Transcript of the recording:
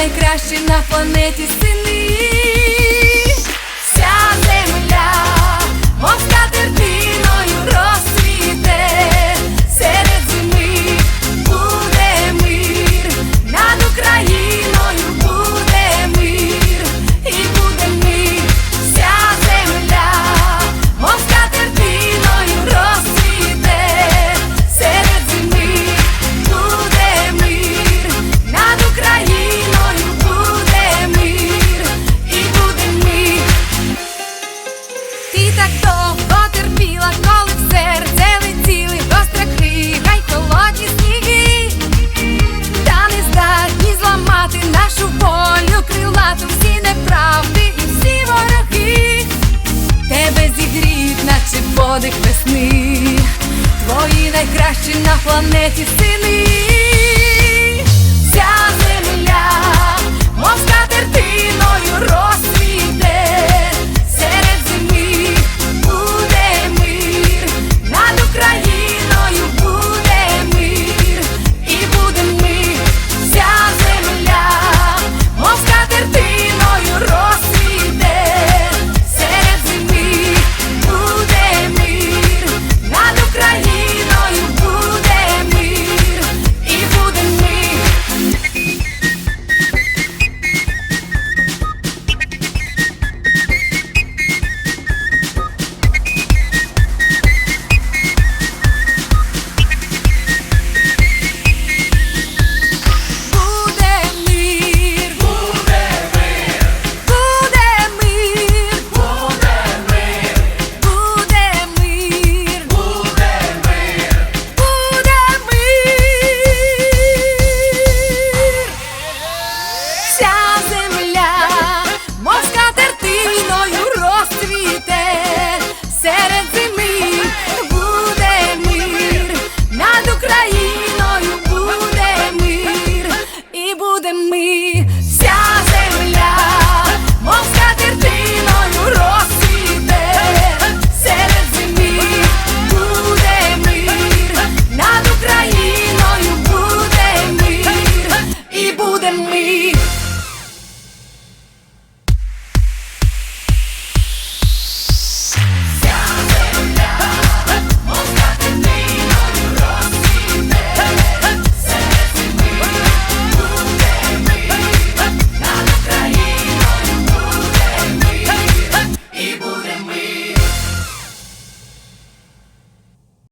найкращі на планеті сини. Вся земля, мов скатерть так довго терпіла, коли в серце летіли гостра крига й холодні сніги, та не здатні зламати нашу волю крилату. Всі неправди і всі вороги, тебе зігрів, наче подих весни, твої найкращі на планеті сини.